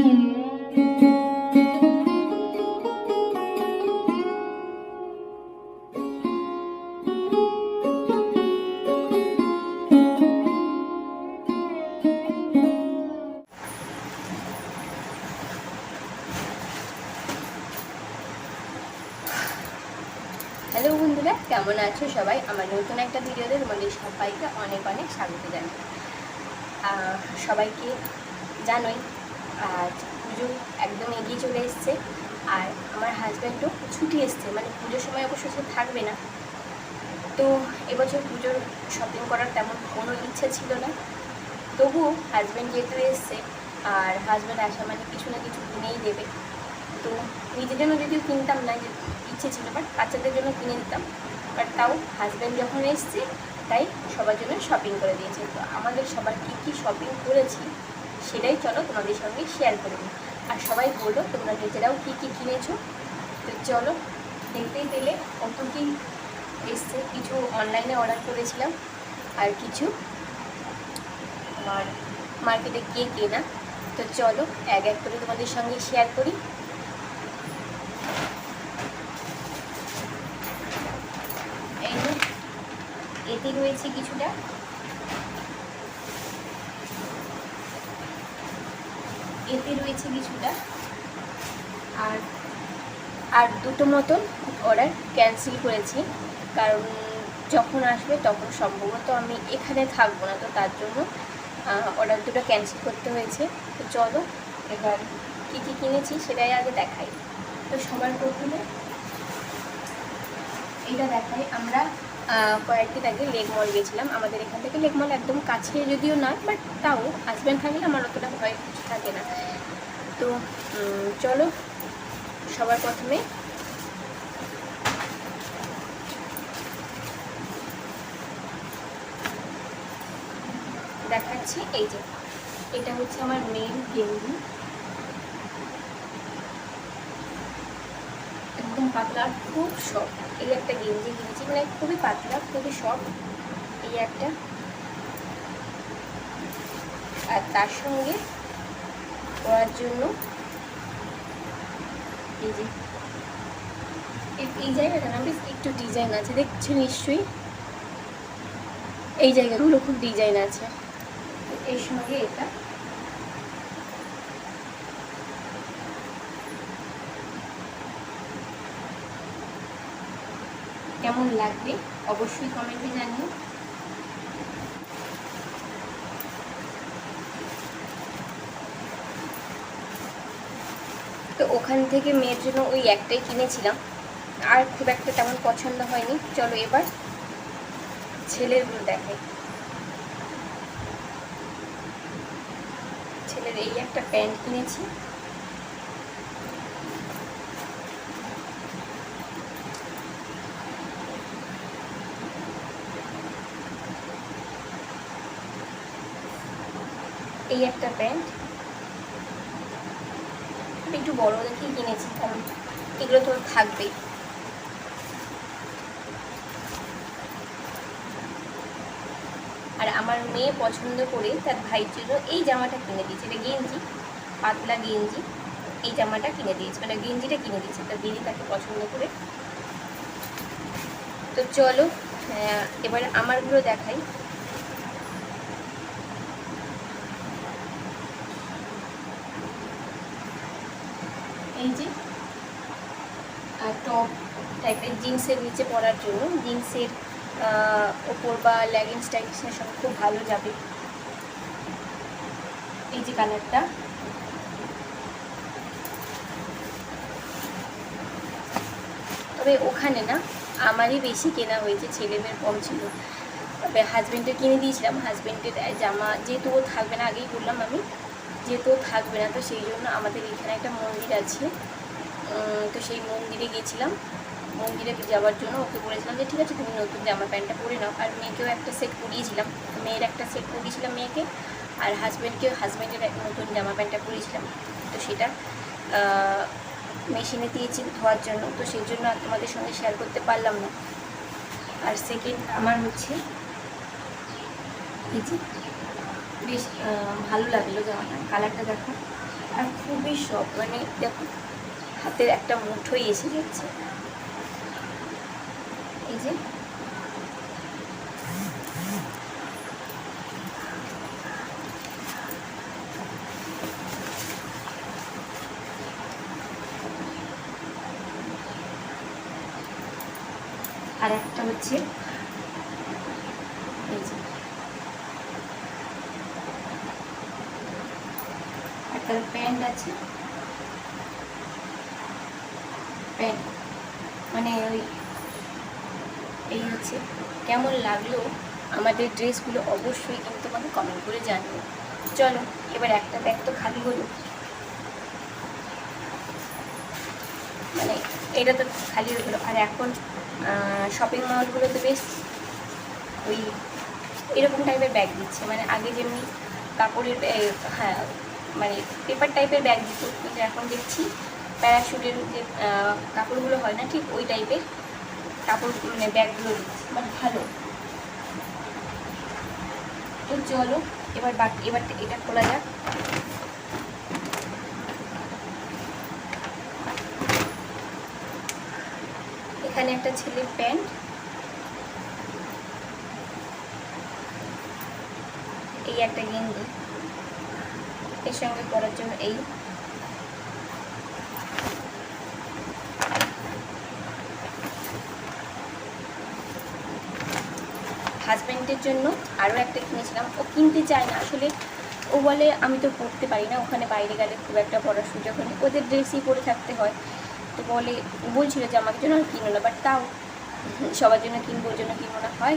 Hello বন্ধুরা, কেমন আছো সবাই? আমার নতুন একটা ভিডিওতে তোমাদের সবাইকে অনেক অনেক স্বাগত জানাই। সবাইকে জানোই পুজো একদম এগিয়ে চলে এসছে। আর আমার হাজব্যান্ডও ছুটি এসছে মানে পুজোর সময় অবশ্য সে থাকবে না। তো এবছর পুজোর শপিং করার তেমন কোনো ইচ্ছা ছিল না। তবুও হাজব্যান্ড যেহেতু এসছে, আর হাজব্যান্ড আসা মানে কিছু না কিছু কিনেই দেবে। তো নিজের জন্য যদিও কিনতাম না, যে ইচ্ছে ছিল বাট বাচ্চাদের জন্য কিনে দিতাম। বাট তাও হাজব্যান্ড যখন এসছে, তাই সবার জন্য শপিং করে দিয়েছে। তো আমাদের সবার কী কী শপিং করেছি সেটাই চলো তোমাদের সঙ্গে শেয়ার করে দিই। আর সবাই বলো তোমরা নিজেরাও কী কী কিনেছো? তো চলো, দেখতেই পেলে কত কী এসছে। কিছু অনলাইনে অর্ডার করেছিলাম। আর কিছু আমার মার্কেটে গিয়ে কেনা। তো চলো, এক এক করে তোমাদের সঙ্গে শেয়ার করি। এতে রয়েছে কিছুটা। এতে রয়েছে কিছুটা। আর আর দুটো মতন অর্ডার ক্যান্সেল করেছি। কারণ যখন আসবে তখন সম্ভবত আমি এখানে থাকব না, তো তার জন্য অর্ডার দুটো ক্যান্সেল করতে হয়েছে। তো চলো, এবার কী কী কিনেছি সেটাই আগে দেখাই। তো সবার প্রথমে এটা দেখাই। আমরা কয়েকদিন আগে লেক মল গেছিলাম। আমাদের এখান থেকে লেক মল একদম কাছে যদিও নয় বাট তাও হাজব্যান্ড থাকলে আমার অতটা ভয় কিছু থাকে না। তো চলো, সবার প্রথমে দেখাচ্ছি এই যে, এটা হচ্ছে আমার মেন গেঞ্জি একদম পাতলা, খুব সফট এই একটা গেঞ্জি কিনেছি মানে খুবই পাতলা, খুবই সফট এই একটা। আর তার সঙ্গে পরার জন্য এই যে, এই- এই জায়গাটা না, বেশ একটু ডিজাইন আছে, দেখছ নিশ্চয়ই? এই জায়গাগুলো খুব ডিজাইন আছে। এর সঙ্গে এটা। কেমন লাগবে অবশ্যই কমেন্টে জানিও। তো ওখান থেকে মেয়ের জন্য ওই একটাই কিনেছিলাম। আর খুব একটা তেমন পছন্দ হয়নি। চলো এবার ছেলেরগুলো দেখাই। ছেলের এই একটা প্যান্ট কিনেছি। এই একটা প্যান্ট। একটু বড় দেখেই কিনেছি কারণ এগুলো তো থাকবেই আর আমার মেয়ে পছন্দ করে তার ভাইয়ের জন্য এই জামাটা কিনে দিয়েছে। এটা গেঞ্জি, পাতলা গেঞ্জি। এই জামাটা কিনে দিয়েছে। মানে গেঞ্জিটা কিনে দিয়েছে। তার দিদি তাকে পছন্দ করে। তো চলো এবার আমারগুলো দেখাই এই যে টপ টাইপের জিন্সের নিচে পরার জন্য। জিন্সের ওপর বা লেগিংস টাইপসের সঙ্গে খুব ভালো যাবে। এই যে কালারটা তবে ওখানে না আমারই বেশি কেনা হয়েছে, ছেলেমেয়ের কম ছিল। তবে হাজব্যান্ডের কিনে দিয়েছিলাম। হাজব্যান্ডের জামা যেহেতু ও থাকবে না, আগেই বললাম আমি, যেহেতু থাকবে না, তো সেই জন্য আমাদের এখানে একটা মন্দির আছে। তো সেই মন্দিরে গিয়েছিলাম। মন্দিরে যাওয়ার জন্য ওকে বলেছিলাম যে, ঠিক আছে, তুমি নতুন জামা প্যান্টটা পরে নাও। আর মেয়েকেও একটা সেট পরিয়েছিলাম। মেয়ের একটা সেট পরিয়েছিলাম মেয়েকে, আর হাজব্যান্ডকেও হাজব্যান্ডের নতুন জামা প্যান্টটা পরিয়েছিলাম। তো সেটা মেশিনে দিয়েছি ধোয়ার জন্য। তো সেই জন্য আর তোমাদের সঙ্গে শেয়ার করতে পারলাম না। আর সেকেন্ড আমার হচ্ছে বেশ ভালো লাগল জামাটা। কালারটা দেখো। আর খুবই সব মানে দেখো হাতের একটা মুঠোই এসে যাচ্ছে। এই যে। আর একটা হচ্ছে, এই যে। একটা প্যান্ট আছে। মানে ওই এই হচ্ছে, কেমন লাগল আমাদের ড্রেসগুলো অবশ্যই কিন্তু তোমাকে কমেন্ট করে জানব চলো, এবার একটা ব্যাগ তো খালি হলো। মানে এটা তো খালি হয়ে গেলো আর এখন শপিং মলগুলো তো বেশ ওই এরকম টাইপের ব্যাগ দিচ্ছে। মানে আগে যেমনি কাপড়ের হ্যাঁ মানে পেপার টাইপের ব্যাগ দিত, কিন্তু এখন দেখছি প্যারাশুটের যে কাপড়গুলো হয় না ঠিক ওই টাইপের কাপড় মানে ব্যাগগুলো দিচ্ছে বাট ভালো। তো চলো, এবার বাকি এবার এটা খোলা যাক। এখানে একটা ছেলের প্যান্ট। এই একটা গেঞ্জি। এর সঙ্গে পরার জন্য এই। হাজব্যান্ডের জন্য আরও একটা কিনেছিলাম। ও কিনতে চায় না। আসলে ও বলে, আমি তো পড়তে পারি না। ওখানে বাইরে গেলে খুব একটা পড়ার সুযোগ হয় না। ওদের ড্রেসই পরে থাকতে হয়। তো বলে, বলছিল যে, আমাকে জন্য কিনো না। বাট তাও সবার জন্য কিনবো, ওর জন্য কিনবো না। হয়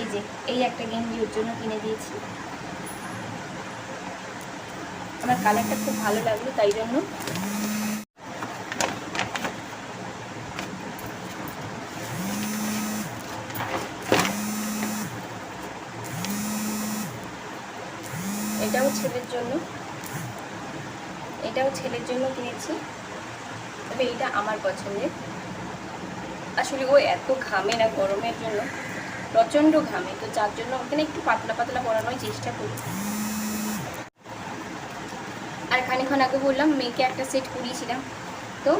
এই যে, এই একটা গেঞ্জি ওর জন্য কিনে দিয়েছি। আমার কালারটা খুব ভালো লাগল, তাই জন্য এটাও ছেলের জন্য। এটাও ছেলের জন্য কিনেছি। তবে এটা আমার পছন্দের। আসলে ও এত ঘামে না গরমের জন্য। প্রচণ্ড ঘামে। তো যার জন্য ওখানে একটু পাতলা পাতলা পরানোর চেষ্টা করি। আর খানিক্ষণ আগে বললাম, মেয়েকে একটা সেট করিয়েছিলাম তো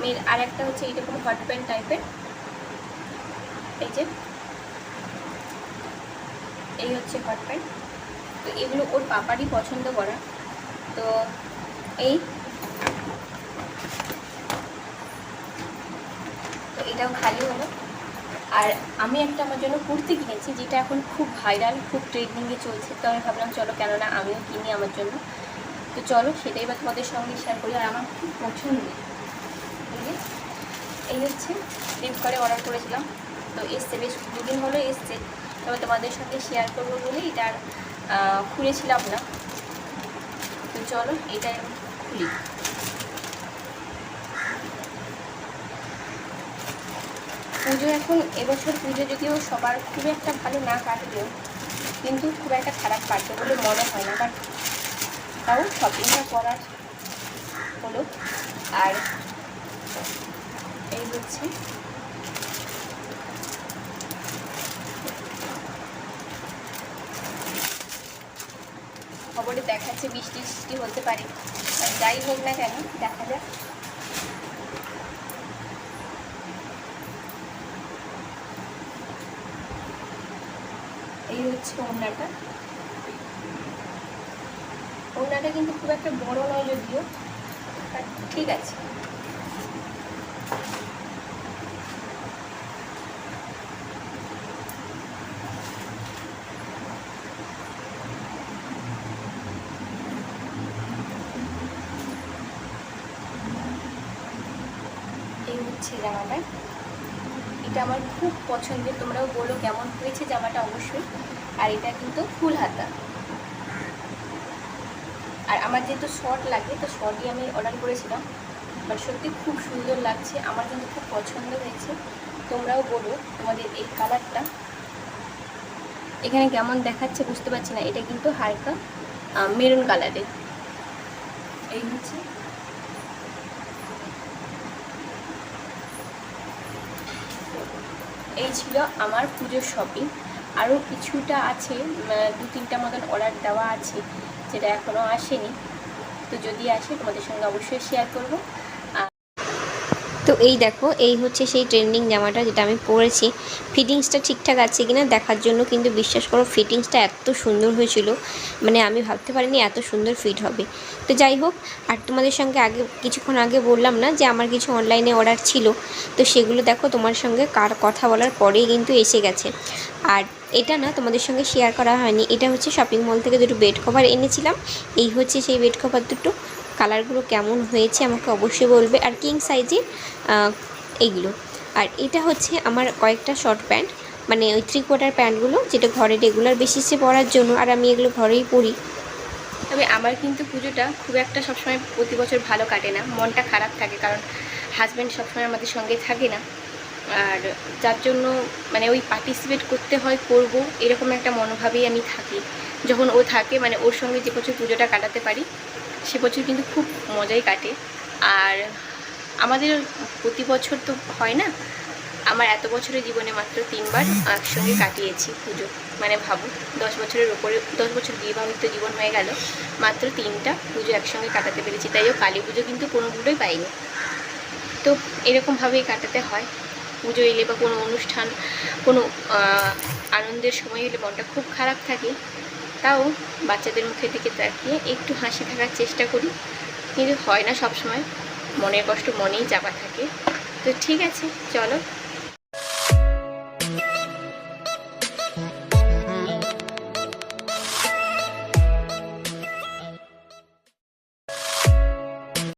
মেয়ের আর একটা হচ্ছে এইরকম হট প্যান্ট টাইপের এই যে। এই হচ্ছে হট প্যান্ট তো এগুলো ওর পাপারই পছন্দ করা। তো এই। তো এটাও খালি হলো। আর আমি একটা আমার জন্য কুর্তি কিনেছি, যেটা এখন খুব ভাইরাল খুব ট্রেন্ডিংয়ে চলছে। তো আমি ভাবলাম, চলো কেননা আমিও কিনি আমার জন্য। তো চলো, সেটাই বা তোমাদের সঙ্গে শেয়ার করি। আর আমার খুব পছন্দ। এই হচ্ছে ফ্লিপকার্টে অর্ডার করেছিলাম। তো এসছে, বেশ দুদিন হলো এসছে। তবে তোমাদের সঙ্গে শেয়ার করব বলে এটা আর খুলেছিলাম না। তো চলো এটা আমি খুলি। পুজো এখন এবছর পুজো যদিও সবার খুব একটা ভালো না কাটলেও, কিন্তু খুব একটা খারাপ কাটবে বলে মনে হয় না। বাট তাও শপিংটা করার হলো। আর এই হচ্ছে খবরে দেখাচ্ছে বৃষ্টি বৃষ্টি হতে পারে। যাই হোক না কেন, দেখা যাক। এই হচ্ছে ওড়নাটা। ওড়নাটা কিন্তু খুব একটা বড় নয় যদিও ঠিক আছে এই হচ্ছে জামাটা। এটা আমার খুব পছন্দের। তোমরাও বলো কেমন হয়েছে জামাটা অবশ্যই। আর এটা কিন্তু ফুল হাতা। আর আমার যেহেতু শর্ট লাগে, তো শর্টই আমি অর্ডার করেছিলাম। বাট সত্যি খুব সুন্দর লাগছে। আমার কিন্তু খুব পছন্দ হয়েছে। তোমরাও বলো তোমাদের এই কালারটা এখানে কেমন দেখাচ্ছে বুঝতে পারছি না। এটা কিন্তু হালকা মেরুন কালারের এই হচ্ছে এই ছিল আমার পুজোর শপিং আরও কিছুটা আছে দু তিনটা মতন অর্ডার দেওয়া আছে, যেটা এখনও আসেনি। তো যদি আসে, তোমাদের সঙ্গে অবশ্যই শেয়ার করব। তো এই দেখো, এই হচ্ছে সেই ট্রেন্ডিং জামাটা যেটা আমি পরেছি। ফিটিংসটা ঠিকঠাক আছে কিনা দেখার জন্য কিন্তু বিশ্বাস করো ফিটিংসটা এত সুন্দর হয়েছিল। মানে আমি ভাবতে পারিনি এত সুন্দর ফিট হবে। তো যাই হোক, আর তোমাদের সঙ্গে আগে, কিছুক্ষণ আগে বললাম না যে আমার কিছু অনলাইনে অর্ডার ছিল। তো সেগুলো দেখো, তোমার সঙ্গে কার কথা বলার পরেই কিন্তু এসে গেছে। আর এটা না তোমাদের সঙ্গে শেয়ার করা হয়নি। এটা হচ্ছে শপিং মল থেকে দুটো বেড কভার এনেছিলাম। এই হচ্ছে সেই বেড কভার দুটো। কালারগুলো কেমন হয়েছে আমাকে অবশ্যই বলবে। আর কিং সাইজের এইগুলো। আর এটা হচ্ছে আমার কয়েকটা শর্ট প্যান্ট মানে ওই থ্রি কোয়ার্টার প্যান্টগুলো যেটা ঘরে রেগুলার বেসিসে পরার জন্য, আর আমি এগুলো ঘরেই পরি। তবে আমার কিন্তু পুজোটা খুব একটা সবসময় প্রতি বছর ভালো কাটে না। মনটা খারাপ থাকে, কারণ হাজব্যান্ড সবসময় আমাদের সঙ্গে থাকে না। আর যার জন্য মানে ওই পার্টিসিপেট করতে হয়, করব, এরকম একটা মনোভাবেই আমি থাকি। যখন ও থাকে মানে ওর সঙ্গে যে বছর পুজোটা কাটাতে পারি সে বছর কিন্তু খুব মজাই কাটে। আর আমাদের প্রতি বছর তো হয় না? আমার এত বছরের জীবনে মাত্র তিনবার একসঙ্গে কাটিয়েছি পুজো। মানে ভাবো, দশ বছরের ওপরে দশ বছর বিবাহিত জীবন হয়ে গেল, মাত্র তিনটা পুজো একসঙ্গে কাটাতে পেরেছি। তাইও কালী পুজো কিন্তু কোনো পুজোই পাইনি। তো এরকমভাবেই কাটাতে হয়। পুজো এলে বা কোনো অনুষ্ঠান, কোনো আনন্দের সময় এলে মনটা খুব খারাপ থাকে। তাও বাচ্চাদের মুখের দিকে তাকিয়ে একটু হাসি থাকার চেষ্টা করি। কিন্তু হয় না সব সময় মনের কষ্ট মনেই চাপা থাকে। তো ঠিক আছে, চলো।